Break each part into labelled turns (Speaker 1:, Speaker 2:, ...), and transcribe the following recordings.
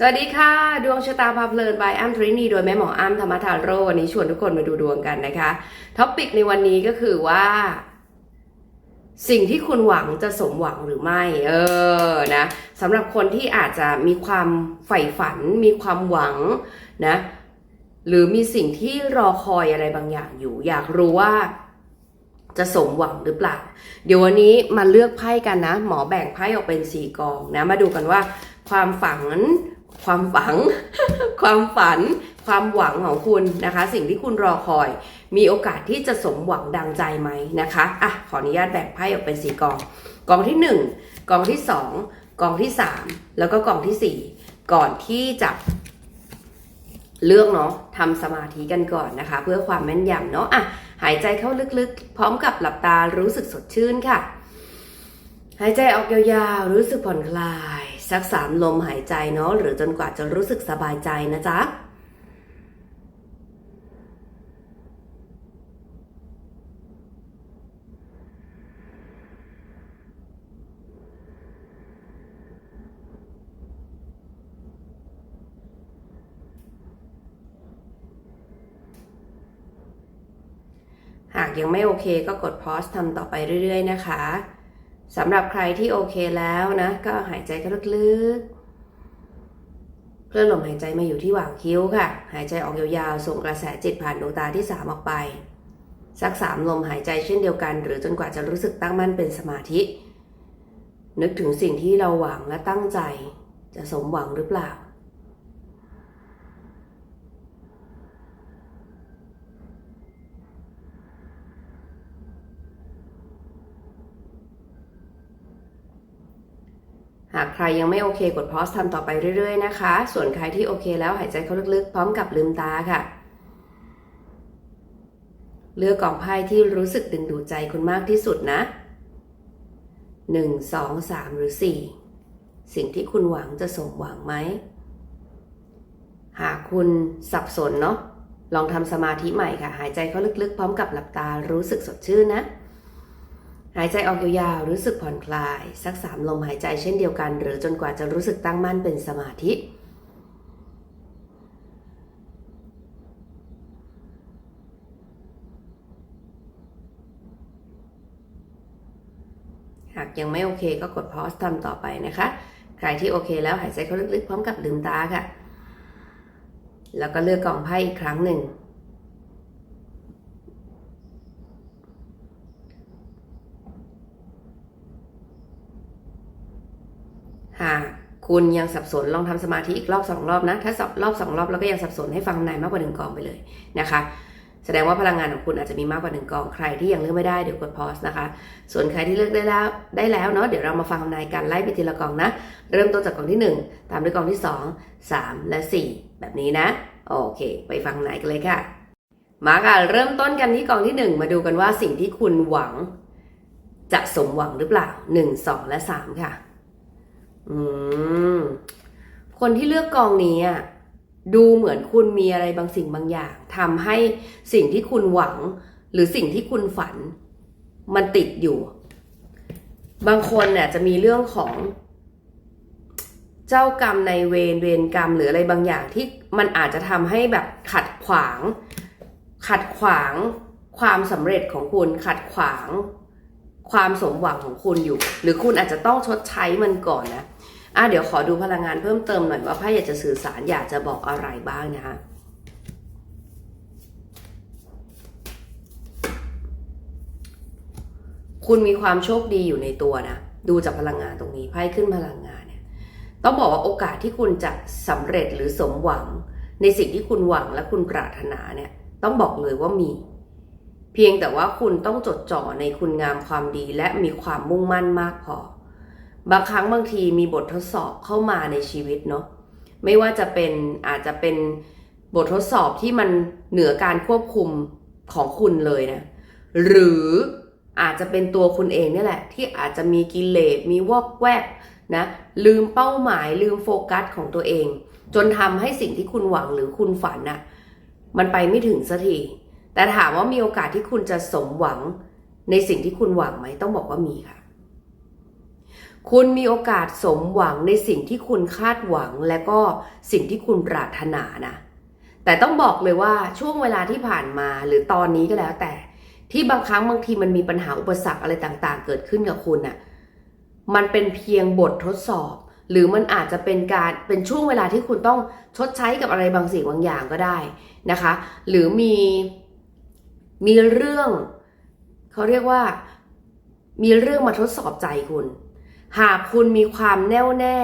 Speaker 1: สวัสดีค่ะ ดวงชะตาพาเพลินบายอ้ำทรินีโดยแม่หมออ้ำธรรมทาโรวันนี้ชวนทุกคนมาดูดวงกันนะคะท็อปิกในวันนี้ก็คือว่า สิ่งที่คุณหวังจะสมหวังหรือไม่ เออนะสำหรับคนที่อาจจะมีความใฝ่ฝัน มีความหวังนะ หรือมีสิ่งที่รอคอยอะไรบางอย่างอยู่ อยากรู้ว่าจะสมหวังหรือเปล่า เดี๋ยววันนี้มาเลือกไพ่กันนะ หมอแบ่งไพ่ออกเป็นสี่กองนะ มาดูกันว่าความฝัน ความฝัง ความฝัน ความหวังของคุณนะคะ สิ่งที่คุณรอคอย มีโอกาสที่จะสมหวังดังใจไหมนะคะอะขออนุญาตแบ่งไพ่ออกเป็นสี่กอง กองที่หนึ่งกองที่สองกองที่สามแล้วก็กองที่สี่ก่อนที่จะเลือกเนาะทำสมาธิกันก่อนนะคะ เพื่อความแม่นยำเนาะอะหายใจเข้าลึกๆ พร้อมกับหลับตารู้สึกสดชื่นค่ะ หายใจออกยาวๆ รู้สึกผ่อนคลาย สักสามลมหายใจเนาะหรือจนกว่าจะรู้สึกสบายใจนะจ๊ะหากยังไม่โอเคก็กดพอสทำต่อไปเรื่อย ๆ นะคะ สำหรับใครที่โอเคแล้วนะ ก็หายใจเข้าลึกๆ เคลื่อนลมหายใจมาอยู่ที่หว่างคิ้วค่ะ หายใจออกยาวๆ ส่งกระแสจิตผ่านดวงตาที่3ออกไป สักสามลมหายใจเช่นเดียวกัน หรือจนกว่าจะรู้สึกตั้งมั่นเป็นสมาธิ นึกถึงสิ่งที่เราหวังและตั้งใจ จะสมหวังหรือเปล่า หากใครยังไม่โอเคกดพอสทำต่อไปเรื่อยๆนะคะ ส่วนใครที่โอเคแล้วหายใจเข้าลึกๆ พร้อมกับลืมตาค่ะ เลือกกล่องไพ่ที่รู้สึกดึงดูดใจคุณมากที่สุดนะ 1 2 3 หรือ 4 สิ่งที่คุณหวังจะสมหวังไหม หากคุณสับสนเนาะลองทำสมาธิใหม่ค่ะ หายใจเข้าลึกๆ พร้อมกับหลับตารู้สึกสดชื่นนะ หายใจออกยาวๆรู้สึกผ่อนคลาย สักสามลมหายใจเช่นเดียวกัน หรือจนกว่าจะรู้สึกตั้งมั่นเป็นสมาธิหากยังไม่โอเคก็กดพอสทำต่อไปนะคะ ใครที่โอเคแล้วหายใจเข้าลึกๆ พร้อมกับลืมตาค่ะ แล้วก็เลือกกล่องไพ่อีกครั้งหนึ่ง หาก คุณยังสับสนลองทำสมาธิอีกรอบสองรอบนะ ถ้าสับรอบสองรอบแล้วก็ยังสับสนให้ฟังในมากกว่าหนึ่งกองไปเลยนะคะ แสดงว่าพลังงานของคุณอาจจะมีมากกว่าหนึ่งกอง ใครที่ยังเลือกไม่ได้เดี๋ยวกดพอสนะคะ ส่วนใครที่เลือกได้แล้วได้แล้วเนาะเดี๋ยวเรามาฟังทำนายกันไล่ไปทีละกองนะ เริ่มต้นจากกองที่ 1 ตามด้วยกองที่ 2 3 และ 4 แบบนี้นะ โอเค ไปฟังทำนายกันเลยค่ะ มาค่ะเริ่มต้นกันที่กองที่ 1 มาดูกันว่าสิ่งที่คุณหวัง จะสมหวังหรือเปล่า 1 2 และ 3 ค่ะ อืม คนที่เลือกกองนี้อะดูเหมือนคุณมีอะไรบางสิ่งบางอย่างทำให้สิ่งที่คุณหวัง หรือสิ่งที่คุณฝัน มันติดอยู่ บางคนเนี่ยจะมีเรื่องของ เจ้ากรรมในเวรเวรกรรมหรืออะไรบางอย่างที่มันอาจจะทำให้แบบขัดขวาง ขัดขวางความสำเร็จของคุณขัดขวาง ความสมหวังของคุณอยู่ หรือคุณอาจจะต้องชดใช้มันก่อนนะ อะเดี๋ยวขอดูพลังงานเพิ่มเติมหน่อยว่าไพ่อยากจะสื่อสารอยากจะบอกอะไรบ้างนะคะคุณมีความโชคดีอยู่ในตัวนะ ดูจากพลังงานตรงนี้ไพ่ขึ้นพลังงานเนี่ย ต้องบอกว่าโอกาสที่คุณจะสำเร็จหรือสมหวัง ในสิ่งที่คุณหวังและคุณปรารถนาเนี่ย ต้องบอกเลยว่ามี เพียงแต่ว่าคุณต้องจดจ่อในคุณงามความดีและมีความมุ่งมั่นมากพอ บางครั้งบางทีมีบททดสอบเข้ามาในชีวิตเนาะไม่ว่าจะเป็นอาจจะเป็นบททดสอบที่มันเหนือการควบคุมของคุณเลยนะ หรืออาจจะเป็นตัวคุณเองเนี่ยแหละ ที่อาจจะมีกิเลสมีวอกแวกนะลืมเป้าหมายลืมโฟกัสของตัวเอง จนทำให้สิ่งที่คุณหวังหรือคุณฝันน่ะมันไปไม่ถึงสักทีแต่ถามว่ามีโอกาสที่คุณจะสมหวังในสิ่งที่คุณหวังไหมต้องบอกว่ามีค่ะ คุณมีโอกาสสมหวังในสิ่งที่คุณคาดหวังและก็สิ่งที่คุณปรารถนานะ แต่ต้องบอกเลยว่าช่วงเวลาที่ผ่านมาหรือตอนนี้ก็แล้วแต่ ที่บางครั้งบางทีมันมีปัญหาอุปสรรคอะไรต่างๆ เกิดขึ้นกับคุณน่ะ มันเป็นเพียงบททดสอบ หรือมันอาจจะเป็นการเป็นช่วงเวลาที่คุณต้องชดใช้กับอะไรบางสิ่งบางอย่างก็ได้นะคะ หรือมีมีเรื่องเขาเรียกว่า มีเรื่องมาทดสอบใจคุณ หากคุณมีความแน่วแน่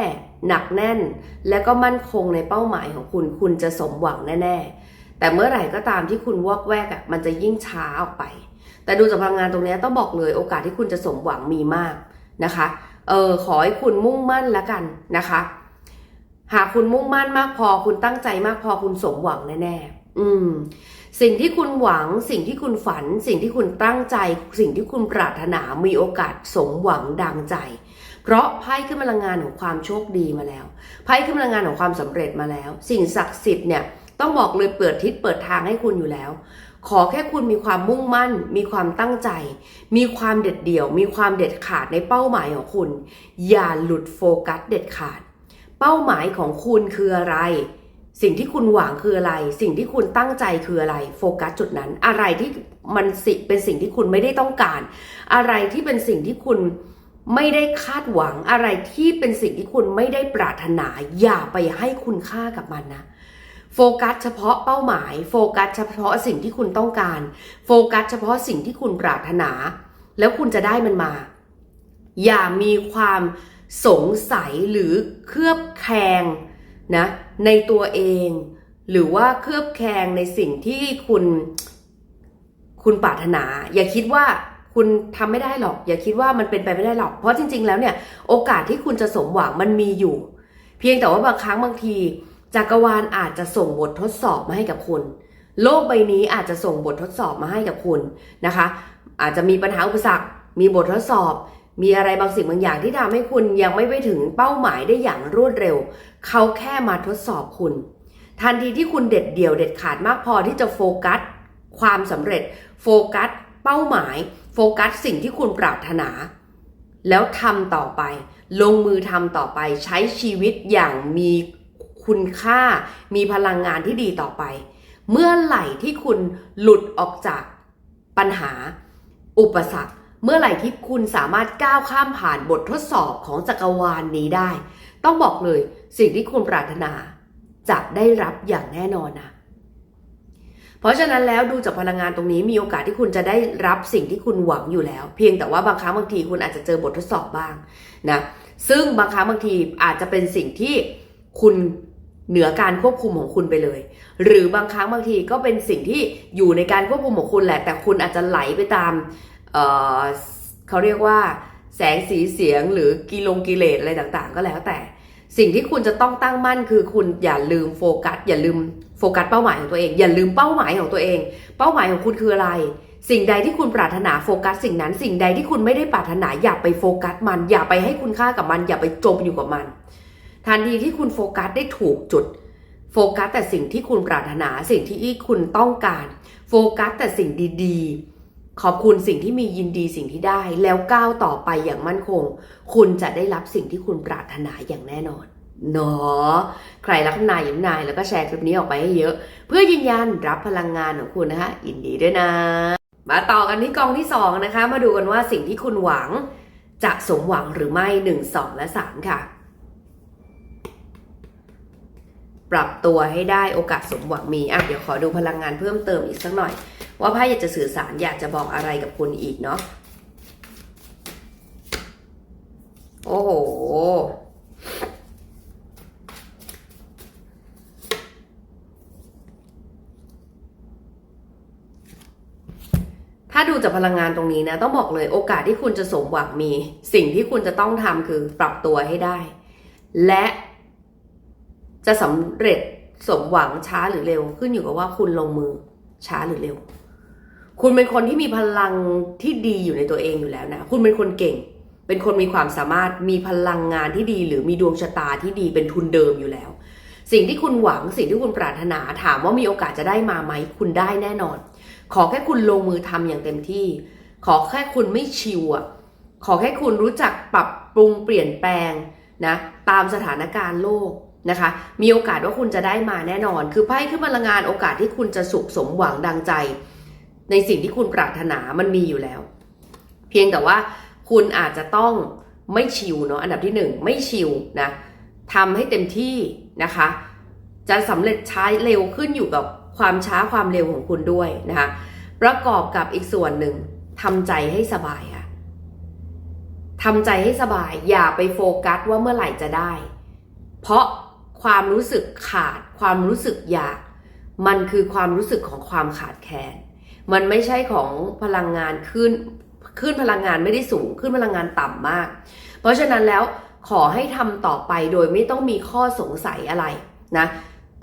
Speaker 1: หนักแน่น และก็มั่นคงในเป้าหมายของคุณ คุณจะสมหวังแน่ ๆ แต่เมื่อไหร่ก็ตามที่คุณวอกแวกอะมันจะยิ่งช้าออกไป แต่ดูจากพลังงานตรงนี้ต้องบอกเลยโอกาสที่คุณจะสมหวังมีมากนะคะเออขอให้คุณมุ่งมั่นแล้วกันนะคะ หากคุณมุ่งมั่นมากพอ คุณตั้งใจมากพอคุณสมหวังแน่ๆอืม สิ่งที่คุณหวัง สิ่งที่คุณฝัน สิ่งที่คุณตั้งใจ สิ่งที่คุณปรารถนามีโอกาสสมหวังดังใจ เพราะไพ่ขึ้นพลังงานของความโชคดีมาแล้วไพ่ขึ้นพลังงานของความสำเร็จมาแล้ว สิ่งศักดิ์สิทธิ์เนี่ยต้องบอกเลยเปิดทิศเปิดทางให้คุณอยู่แล้ว ขอแค่คุณมีความมุ่งมั่น มีความตั้งใจ มีความเด็ดเดี่ยว มีความเด็ดขาดในเป้าหมายของคุณ อย่าหลุดโฟกัสเด็ดขาด เป้าหมายของคุณคืออะไร สิ่งที่คุณหวังคืออะไร สิ่งที่คุณตั้งใจคืออะไร โฟกัสจุดนั้น อะไรที่มันสิเป็นสิ่งที่คุณไม่ได้ต้องการ อะไรที่เป็นสิ่งที่คุณ ไม่ได้คาดหวังอะไรที่เป็นสิ่งที่คุณไม่ได้ปรารถนา อย่าไปให้คุณค่ากับมันนะโฟกัสเฉพาะเป้าหมาย โฟกัสเฉพาะสิ่งที่คุณต้องการ โฟกัสเฉพาะสิ่งที่คุณปรารถนา แล้วคุณจะได้มันมา อย่ามีความสงสัยหรือเคลือบแคลงนะในตัวเอง หรือว่าเคลือบแคลงในสิ่งที่คุณคุณปรารถนา อย่าคิดว่า คุณทำไม่ได้หรอก อย่าคิดว่ามันเป็นไปไม่ได้หรอก เพราะจริง ๆ แล้วเนี่ยโอกาสที่คุณจะสมหวังมันมีอยู่ เพียงแต่ว่าบางครั้งบางที จักรวาลอาจจะส่งบททดสอบมาให้กับคุณ โลกใบนี้อาจจะส่งบททดสอบมาให้กับคุณนะคะ อาจจะมีปัญหาอุปสรรค มีบททดสอบ มีอะไรบางสิ่งบางอย่างที่ทำให้คุณยังไม่ไปถึงเป้าหมายได้อย่างรวดเร็ว เขาแค่มาทดสอบคุณ ทันทีที่คุณเด็ดเดี่ยวเด็ดขาดมากพอที่จะโฟกัสความสำเร็จ โฟกัส เป้าหมาย โฟกัสสิ่งที่คุณปรารถนา แล้วทำต่อไป ลงมือทำต่อไป ใช้ชีวิตอย่างมีคุณค่า มีพลังงานที่ดีต่อไป เมื่อไหร่ที่คุณหลุดออกจากปัญหา อุปสรรค เมื่อไหร่ที่คุณสามารถก้าวข้ามผ่านบททดสอบของจักรวาลนนี้ได้ ต้องบอกเลยสิ่งที่คุณปรารถนา จะได้รับอย่างแน่นอนนะ เพราะฉะนั้นแล้วดูจากพลังงานตรงนี้มีโอกาสที่คุณจะได้รับสิ่งที่คุณหวังอยู่แล้ว เพียงแต่ว่าบางครั้งบางทีคุณอาจจะเจอบททดสอบบ้างนะซึ่งบางครั้งบางทีอาจจะเป็นสิ่งที่คุณเหนือการควบคุมของคุณไปเลย หรือบางครั้งบางทีก็เป็นสิ่งที่อยู่ในการควบคุมของคุณแหละ แต่คุณอาจจะไหลไปตามเเขาเรียกว่า แสงสีเสียงหรือกิลงกิเลสอะไรต่างๆ ก็แล้วแต่ สิ่งที่คุณจะต้องตั้งมั่นคือคุณอย่าลืมโฟกัส อย่าลืม ฟกัสเป้าหมายของตัวเอง อย่าลืมเป้าหมายของตัวเอง เป้าหมายของคุณคืออะไร สิ่งใดที่คุณปรารถนาโฟกัสสิ่งนั้น สิ่งใดที่คุณไม่ได้ปรารถนาอย่าไปโฟกัสมัน อย่าไปให้คุณค่ากับมัน อย่าไปจมอยู่กับมัน ทันทีที่คุณโฟกัสได้ถูกจุด โฟกัสแต่สิ่งที่คุณปรารถนา สิ่งที่คุณต้องการ โฟกัสแต่สิ่งดีๆ ขอบคุณสิ่งที่มียินดีสิ่งที่ได้ แล้วก้าวต่อไปอย่างมั่นคง คุณจะได้รับสิ่งที่คุณปรารถนาอย่างแน่นอน เนาะใครรักนายยิ้มนายแล้วก็แชร์คลิปนี้ออกไปให้เยอะ เพื่อยืนยันรับพลังงานของคุณนะคะยินดีด้วยนะ มาต่อกันที่กองที่สองนะคะ มาดูกันว่าสิ่งที่คุณหวังจะสมหวังหรือไม่หนึ่งสองและสามค่ะ ปรับตัวให้ได้โอกาสสมหวังมีอะเดี๋ยวขอดูพลังงานเพิ่มเติมอีกสักหน่อย ว่าไพ่อยากจะสื่อสารอยากจะบอกอะไรกับคุณอีกเนาะโอ้โห ถ้าดู จากพลังงานตรงนี้นะต้องบอกเลยโอกาสที่คุณจะสมหวังมี สิ่งที่คุณจะต้องทำคือปรับตัวให้ได้ และจะสำเร็จสมหวังช้าหรือเร็ว ขึ้นอยู่กับว่าคุณลงมือช้าหรือเร็ว คุณเป็นคนที่มีพลังที่ดีอยู่ในตัวเองอยู่แล้วนะ คุณเป็นคนเก่ง เป็นคนมีความสามารถมีพลังงานที่ดี หรือมีดวงชะตาที่ดีเป็นทุนเดิมอยู่แล้ว สิ่งที่คุณหวังสิ่งที่คุณปรารถนาถามว่ามีโอกาสจะได้มาไหมคุณได้แน่นอน ขอแค่คุณลงมือทำอย่างเต็มที่ ขอแค่คุณไม่ชิวอะขอแค่คุณรู้จักปรับปรุงเปลี่ยนแปลงนะตามสถานการณ์โลกนะคะ มีโอกาสว่าคุณจะได้มาแน่นอน คือไพ่ขึ้นพลังงานโอกาสที่คุณจะสุขสมหวังดังใจ ในสิ่งที่คุณปรารถนามันมีอยู่แล้ว เพียงแต่ว่าคุณอาจจะต้องไม่ชิวเนาะอันดับที่หนึ่งไม่ชิวนะทำให้เต็มที่นะคะ จะสำเร็จใช้เร็วขึ้นอยู่กับ ความช้าความเร็วของคุณด้วยนะคะประกอบกับอีกส่วนหนึ่งทำใจให้สบายค่ะทำใจให้สบายอย่าไปโฟกัสว่าเมื่อไหร่จะได้ เพราะความรู้สึกขาด ความรู้สึกอยาก มันคือความรู้สึกของความขาดแคลนมันไม่ใช่ของพลังงานขึ้นขึ้นพลังงานไม่ได้สูงขึ้นพลังงานต่ำมาก เพราะฉะนั้นแล้วขอให้ทำต่อไปโดยไม่ต้องมีข้อสงสัยอะไรนะ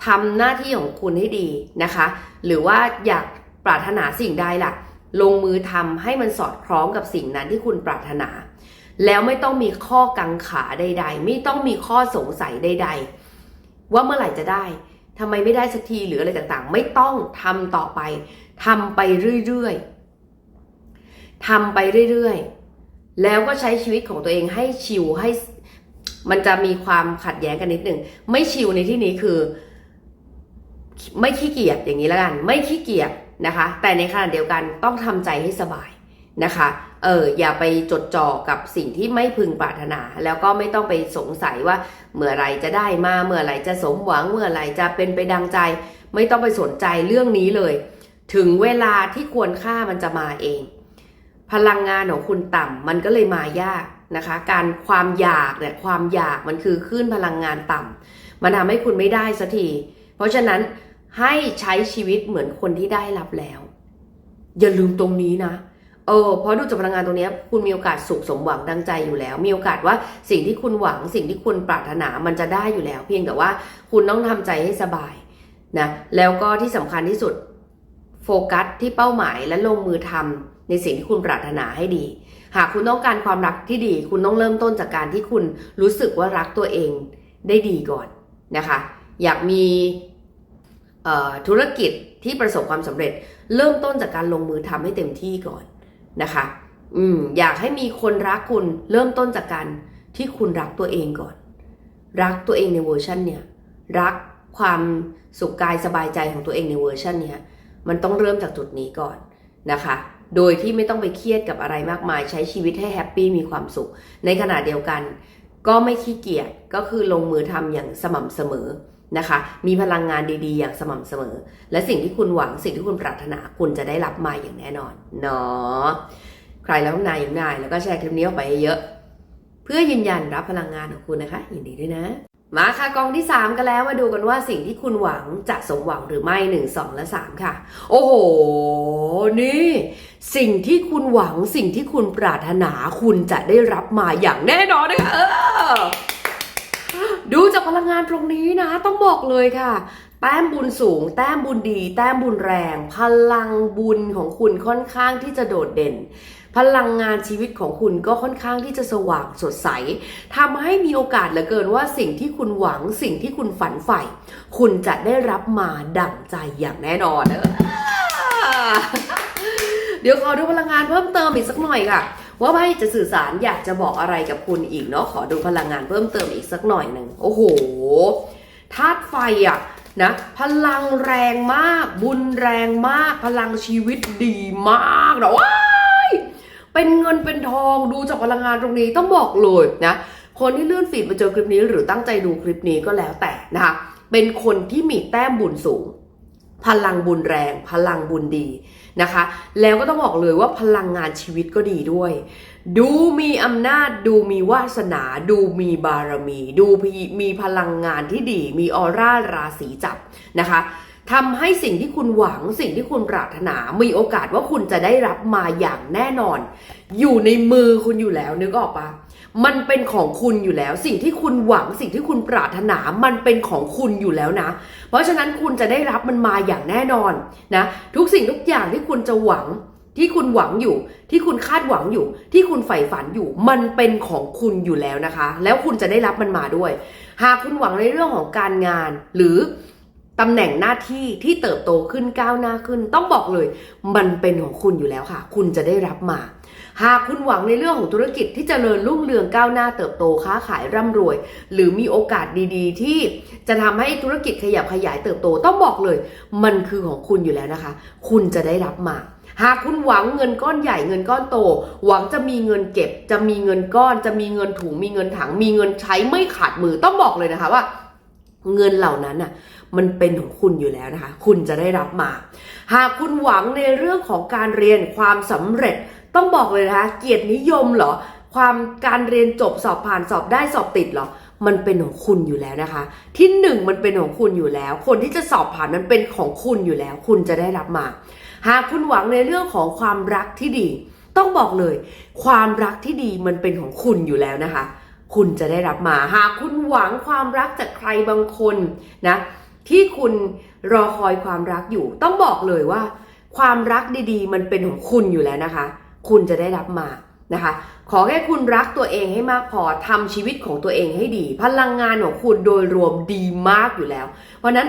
Speaker 1: ทำหน้าที่ของคุณให้ดีนะคะ หรือว่าอยากปรารถนาสิ่งใดล่ะ ลงมือทำให้มันสอดคล้องกับสิ่งนั้นที่คุณปรารถนา แล้วไม่ต้องมีข้อกังขาใด ๆ ไม่ต้องมีข้อสงสัยใด ๆ ว่าเมื่อไหร่จะได้ทำไมไม่ได้สักทีหรืออะไรต่างๆ ไม่ต้องทำต่อไปทำไปเรื่อยๆทำไปเรื่อยๆ แล้วก็ใช้ชีวิตของตัวเองให้ชิลให้มันจะมีความขัดแย้งกันนิดหนึ่ง ไม่ชิลในที่นี้คือ ไม่ขี้เกียจอย่างนี้แล้วกัน ไม่ขี้เกียจนะคะ แต่ในขณะเดียวกันต้องทำใจให้สบายนะคะ เอออย่าไปจดจ่อกับสิ่งที่ไม่พึงปรารถนา แล้วก็ไม่ต้องไปสงสัยว่าเมื่อไรจะได้มาเมื่อไรจะสมหวังเมื่อไรจะเป็นไปดังใจ ไม่ต้องไปสนใจเรื่องนี้เลย ถึงเวลาที่ควรค่ามันจะมาเอง พลังงานของคุณต่ำมันก็เลยมายากนะคะ การความอยากเนี่ยความอยากมันคือคลื่นพลังงานต่ำมันทำให้คุณไม่ได้สักทีเพราะฉะนั้น ให้ใช้ชีวิตเหมือนคนที่ได้รับแล้ว อย่าลืมตรงนี้นะเออเพราะดูจากพลังงานตรงนี้คุณมีโอกาสสุขสมหวังดังใจอยู่แล้ว มีโอกาสว่าสิ่งที่คุณหวังสิ่งที่คุณปรารถนามันจะได้อยู่แล้ว เพียงแต่ว่าคุณต้องทำใจให้สบายนะแล้วก็ที่สำคัญที่สุดโฟกัสที่เป้าหมายและลงมือทำในสิ่งที่คุณปรารถนาให้ดี หากคุณต้องการความรักที่ดี คุณต้องเริ่มต้นจากการที่คุณรู้สึกว่ารักตัวเองได้ดีก่อนนะคะ อยากมี ธุรกิจที่ประสบความสำเร็จ เริ่มต้นจากการลงมือทำให้เต็มที่ก่อนนะคะอืมอยากให้มีคนรักคุณเริ่มต้นจากการที่คุณรักตัวเองก่อน รักตัวเองในเวอร์ชันเนี่ยรักความสุขกายสบายใจของตัวเองในเวอร์ชันเนี่ยมันต้องเริ่มจากจุดนี้ก่อนนะคะ โดยที่ไม่ต้องไปเครียดกับอะไรมากมาย ใช้ชีวิตให้แฮปปี้มีความสุข ในขณะเดียวกัน ก็ไม่ขี้เกียจก็คือลงมือทำอย่างสม่ำเสมอ นะคะ มีพลังงานดีๆ อย่างสม่ำเสมอ และสิ่งที่คุณหวังสิ่งที่คุณปรารถนาคุณจะได้รับมาอย่างแน่นอนเนาะใครแล้วนายอย่างนายแล้วก็แชร์คลิปนี้ออกไปเยอะ เพื่อยืนยันรับพลังงานของคุณนะคะยินดีด้วยนะ มาค่ะกองที่ 3 กันแล้วมาดูกันว่าสิ่งที่คุณหวังจะสมหวังหรือไม่ 1 2 และ 3 ค่ะ โอ้โห นี่ สิ่งที่คุณหวังสิ่งที่คุณปรารถนาคุณจะได้รับมาอย่างแน่นอนนะคะเออ ดูจากพลังงานตรงนี้นะ ต้องบอกเลยค่ะ แต้มบุญสูง แต้มบุญดี แต้มบุญแรง พลังบุญของคุณค่อนข้างที่จะโดดเด่น พลังงานชีวิตของคุณก็ค่อนข้างที่จะสว่างสดใสทำให้มีโอกาสเหลือเกินว่าสิ่งที่คุณหวังสิ่งที่คุณฝันใฝ่ คุณจะได้รับมาดั่งใจอย่างแน่นอนเออเดี๋ยวขอดูพลังงานเพิ่มเติมอีกสักหน่อยค่ะ ว่าไพ่จะสื่อสารอยากจะบอกอะไรกับคุณอีกเนาะขอดูพลังงานเพิ่มเติมอีกสักหน่อยหนึ่งโอ้โหธาตุไฟอะนะพลังแรงมาก บุญแรงมาก พลังชีวิตดีมากนะว้ายเป็นเงินเป็นทองดูจากพลังงานตรงนี้ต้องบอกเลยนะคนที่เลื่อนฟีดมาเจอคลิปนี้ หรือตั้งใจดูคลิปนี้ก็แล้วแต่นะคะเป็นคนที่มีแต้มบุญสูง พลังบุญแรง พลังบุญดี นะคะ แล้วก็ต้องบอกเลยว่าพลังงานชีวิตก็ดีด้วย ดูมีอำนาจ ดูมีวาสนา ดูมีบารมี ดูมีพลังงานที่ดี มีออร่าราศีจับนะคะ ทำให้สิ่งที่คุณหวังสิ่งที่คุณปรารถนา มีโอกาสว่าคุณจะได้รับมาอย่างแน่นอน อยู่ในมือคุณอยู่แล้วนึกออกปะมันเป็นของคุณอยู่แล้ว สิ่งที่คุณหวังสิ่งที่คุณปรารถนามันเป็นของคุณอยู่แล้วนะ เพราะฉะนั้นคุณจะได้รับมันมาอย่างแน่นอนนะทุกสิ่งทุกอย่างที่คุณจะหวังที่คุณหวังอยู่ ที่คุณคาดหวังอยู่ ที่คุณใฝ่ฝันอยู่ มันเป็นของคุณอยู่แล้วนะคะ แล้วคุณจะได้รับมันมาด้วย หากคุณหวังในเรื่องของการงาน หรือ ตำแหน่งหน้าที่ที่เติบโตขึ้นก้าวหน้าขึ้น ต้องบอกเลย มันเป็นของคุณอยู่แล้วค่ะ คุณจะได้รับมา หากคุณหวังในเรื่องของธุรกิจที่จเจริญรุ่งเรืองก้าวหน้าเติบโตค้าขายร่ำรวย หรือมีโอกาสดีๆ ที่จะทำให้ธุรกิจขยับขยายเติบโต ต้องบอกเลย มันคือของคุณอยู่แล้วนะคะ คุณจะได้รับมาหากคุณหวังเงินก้อนใหญ่เงินก้อนโต หวังจะมีเงินเก็บ จะมีเงินก้อน จะมีเงินถุงมีเงินถัง มีเงินใช้ไม่ขาดมือต้องบอกเลยนะคะว่า เงินเหล่านั้นน่ะ มันเป็นของคุณอยู่แล้วนะคะ คุณจะได้รับมา หากคุณหวังในเรื่องของการเรียนความสำเร็จ ต้องบอกเลยนะคะ เกียรตินิยมเหรอ ความการเรียนจบสอบผ่านสอบได้สอบติดเหรอมันเป็นของคุณอยู่แล้วนะคะ ที่หนึ่งมันเป็นของคุณอยู่แล้ว คนที่จะสอบผ่านมันเป็นของคุณอยู่แล้ว คุณจะได้รับมา หากคุณหวังในเรื่องของความรักที่ดี ต้องบอกเลย ความรักที่ดีมันเป็นของคุณอยู่แล้วนะคะ คุณจะได้รับมา หากคุณหวังความรักจากใครบางคนนะ ที่คุณรอคอยความรักอยู่ ต้องบอกเลยว่า ความรักดีๆ มันเป็นของคุณอยู่แล้วนะคะ คุณจะได้รับมานะคะ ขอแค่คุณรักตัวเองให้มากพอทำชีวิตของตัวเองให้ดี พลังงานของคุณโดยรวมดีมากอยู่แล้ว เพราะฉะนั้น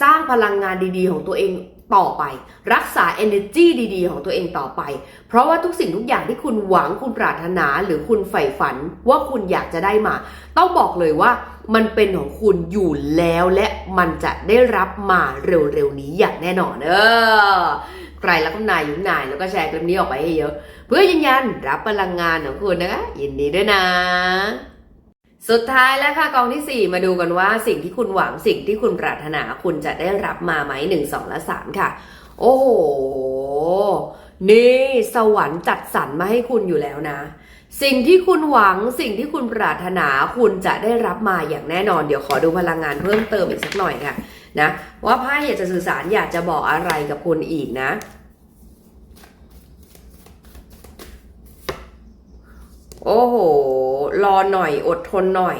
Speaker 1: สร้างพลังงานดีๆ ของตัวเอง ต่อไป รักษา energy ดีๆ ของตัวเองต่อไป เพราะว่าทุกสิ่งทุกอย่างที่คุณหวังคุณปรารถนาหรือคุณใฝ่ฝันว่าคุณอยากจะได้มา ต้องบอกเลยว่ามันเป็นของคุณอยู่แล้วและมันจะได้รับมาเร็วๆนี้อย่างแน่นอนเออใครรักคุณนายยุ่นายแล้วก็แชร์คลิปนี้ออกไปให้เยอะ เพื่อยืนยันรับพลังงานของคุณนะคะยินดีด้วยนะ สุดท้ายแล้วค่ะกองที่ 4 มาดูกันว่าสิ่งที่คุณหวังสิ่งที่คุณปรารถนาคุณจะได้รับมาไหมหนึ่งสองและสามค่ะ โอ้โห นี่สวรรค์จัดสรรมาให้คุณอยู่แล้วนะ สิ่งที่คุณหวังสิ่งที่คุณปรารถนาคุณจะได้รับมาอย่างแน่นอน เดี๋ยวขอดูพลังงานเพิ่มเติมอีกสักหน่อยค่ะนะว่าไพ่อยากจะสื่อสารอยากจะบอกอะไรกับคุณอีกนะ โอ้โห รอหน่อยอดทนหน่อย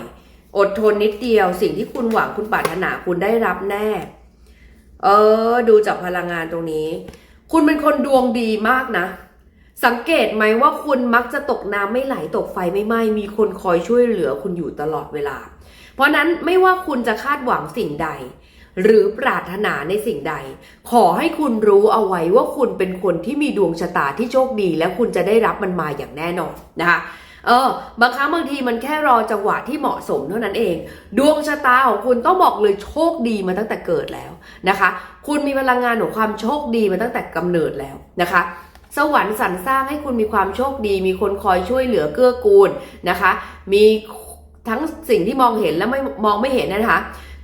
Speaker 1: อดทนนิดเดียว สิ่งที่คุณหวังคุณปรารถนาคุณได้รับแน่ เออ ดูจากพลังงานตรงนี้ คุณเป็นคนดวงดีมากนะ สังเกตไหมว่าคุณมักจะตกน้ำไม่ไหลตกไฟไม่ไหม้มีคนคอยช่วยเหลือคุณอยู่ตลอดเวลา เพราะนั้นไม่ว่าคุณจะคาดหวังสิ่งใด หรือปรารถนาในสิ่งใด ขอให้คุณรู้เอาไว้ว่าคุณเป็นคนที่มีดวงชะตาที่โชคดี และคุณจะได้รับมันมาอย่างแน่นอนนะคะ เออบางครั้งบางทีมันแค่รอจังหวะที่เหมาะสมเท่านั้นเอง ดวงชะตาของคุณต้องบอกเลยโชคดีมาตั้งแต่เกิดแล้วนะคะ คุณมีพลังงานของความโชคดีมาตั้งแต่กำเนิดแล้วนะคะสวรรค์สรรสร้างให้คุณมีความโชคดี มีคนคอยช่วยเหลือเกื้อกูลนะคะ มีทั้งสิ่งที่มองเห็นและไม่มองไม่เห็นนะคะ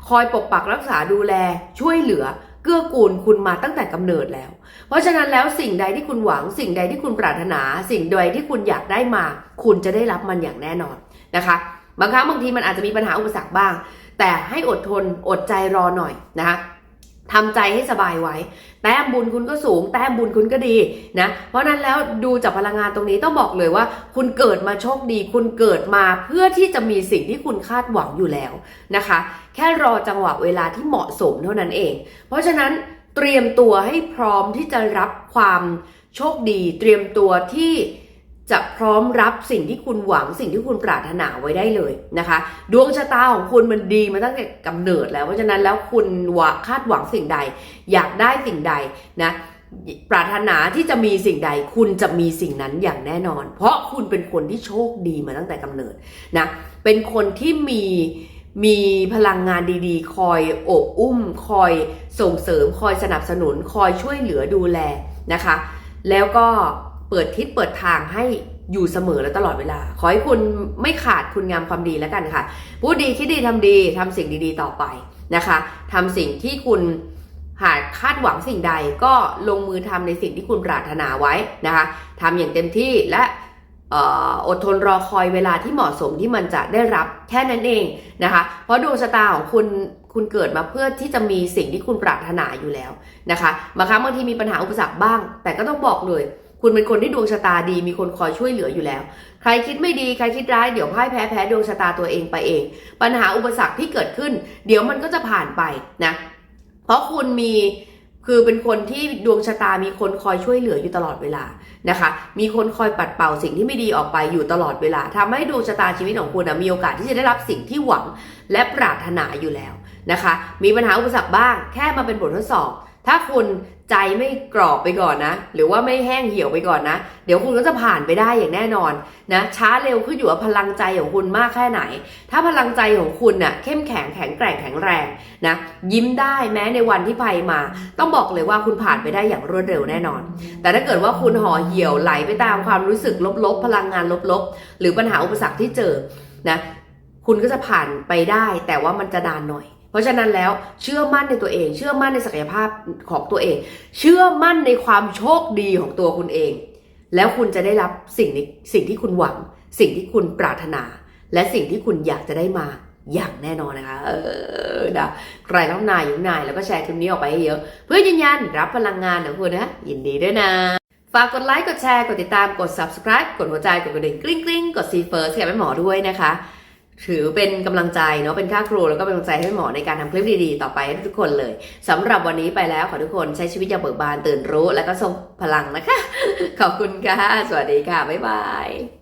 Speaker 1: คอยปกปักรักษาดูแลช่วยเหลือ เกื้อกูลคุณมาตั้งแต่กำเนิดแล้ว เพราะฉะนั้นแล้วสิ่งใดที่คุณหวัง สิ่งใดที่คุณปรารถนา สิ่งใดที่คุณอยากได้มา คุณจะได้รับมันอย่างแน่นอนนะคะ บางครั้งบางทีมันอาจจะมีปัญหาอุปสรรคบ้าง แต่ให้อดทนอดใจรอหน่อยนะคะ ทำใจให้สบายไว้ แต้มบุญคุณก็สูง แต้มบุญคุณก็ดีนะ เพราะนั้นแล้วดูจากพลังงานตรงนี้ต้องบอกเลยว่า คุณเกิดมาโชคดี คุณเกิดมาเพื่อที่จะมีสิ่งที่คุณคาดหวังอยู่แล้วนะคะ แค่รอจังหวะเวลาที่เหมาะสมเท่านั้นเอง เพราะฉะนั้นเตรียมตัวให้พร้อมที่จะรับความโชคดี เตรียมตัวที่ จะพร้อมรับสิ่งที่คุณหวังสิ่งที่คุณปรารถนาไว้ได้เลยนะคะ ดวงชะตาของคุณมันดีมาตั้งแต่กำเนิดแล้ว เพราะฉะนั้นแล้วคุณหวคาดหวังสิ่งใด อยากได้สิ่งใดนะปรารถนาที่จะมีสิ่งใด คุณจะมีสิ่งนั้นอย่างแน่นอน เพราะคุณเป็นคนที่โชคดีมาตั้งแต่กำเนิดนะเป็นคนที่มีมีพลังงานดีๆ คอยโอบอุ้ม คอยส่งเสริม คอยสนับสนุน คอยช่วยเหลือดูแลนะคะ แล้วก็ เปิดทิศเปิดทางให้อยู่เสมอและตลอดเวลา ขอให้คุณไม่ขาดคุณงามความดีแล้วกันค่ะ พูดดีคิดดีทำดีทำสิ่งดีๆต่อไปนะคะทำสิ่งที่คุณหากคาดหวังสิ่งใดก็ลงมือทำในสิ่งที่คุณปรารถนาไว้นะคะทำอย่างเต็มที่และอดทนรอคอยเวลาที่เหมาะสมที่มันจะได้รับแค่นั้นเองนะคะ เพราะดวงชะตาของคุณคุณเกิดมาเพื่อที่จะมีสิ่งที่คุณปรารถนาอยู่แล้วนะคะบางครั้งบางทีมีปัญหาอุปสรรคบ้าง แต่ก็ต้องบอกเลย คุณเป็นคนที่ดวงชะตาดีมีคนคอยช่วยเหลืออยู่แล้ว ใครคิดไม่ดีใครคิดร้ายเดี๋ยวพ่ายแพ้แพ้ดวงชะตาตัวเองไปเอง ปัญหาอุปสรรคที่เกิดขึ้น เดี๋ยวมันก็จะผ่านไปนะ เพราะคุณมีคือเป็นคนที่ดวงชะตามีคนคอยช่วยเหลืออยู่ตลอดเวลานะคะ มีคนคอยปัดเป่าสิ่งที่ไม่ดีออกไปอยู่ตลอดเวลาทำให้ดวงชะตาชีวิตของคุณนะมีโอกาสที่จะได้รับสิ่งที่หวังและปรารถนาอยู่แล้วนะคะ มีปัญหาอุปสรรคบ้าง แค่มาเป็นบททดสอบ ถ้าคุณ ใจไม่กรอบไปก่อนนะ หรือว่าไม่แห้งเหี่ยวไปก่อนนะ เดี๋ยวคุณก็จะผ่านไปได้อย่างแน่นอนนะช้าเร็วขึ้นอยู่กับพลังใจของคุณมากแค่ไหน ถ้าพลังใจของคุณน่ะเข้มแข็งแข็งแกร่งแข็งแรงนะยิ้มได้แม้ในวันที่ภัยมา ต้องบอกเลยว่าคุณผ่านไปได้อย่างรวดเร็วแน่นอน แต่ถ้าเกิดว่าคุณห่อเหี่ยวไหลไปตามความรู้สึกลบๆ พลังงานลบๆ หรือปัญหาอุปสรรคที่เจอนะคุณก็จะผ่านไปได้แต่ว่ามันจะนานหน่อย เพราะฉะนั้นแล้วเชื่อมั่นในตัวเอง เชื่อมั่นในศักยภาพของตัวเอง เชื่อมั่นในความโชคดีของตัวคุณเอง แล้วคุณจะได้รับสิ่งนี้สิ่งที่คุณหวัง สิ่งที่คุณปรารถนา และสิ่งที่คุณอยากจะได้มาอย่างแน่นอนนะคะ เออนะใครรับนายอยู่นายแล้วก็แชร์คลิปนี้ออกไปให้เยอะ เพื่อยืนยันรับพลังงานของคุณนะ ยินดีด้วยนะ ฝากกดไลค์ กดแชร์ กดติดตาม กด subscribe กดหัวใจ กดกระดิ่งกริ๊งกริ๊งกด see first ให้กับแม่หมอด้วยนะคะ ถือเป็นกำลังใจเนาะเป็นค่าครูแล้วก็เป็นกำลังใจให้หมอในการทำคลิปดีๆ ต่อไปให้ทุกคนเลยสำหรับวันนี้ไปแล้วขอทุกคนใช้ชีวิตอย่างเบิกบานตื่นรู้ และก็ทรงพลังนะคะ ขอบคุณค่ะ สวัสดีค่ะ บ๊ายบาย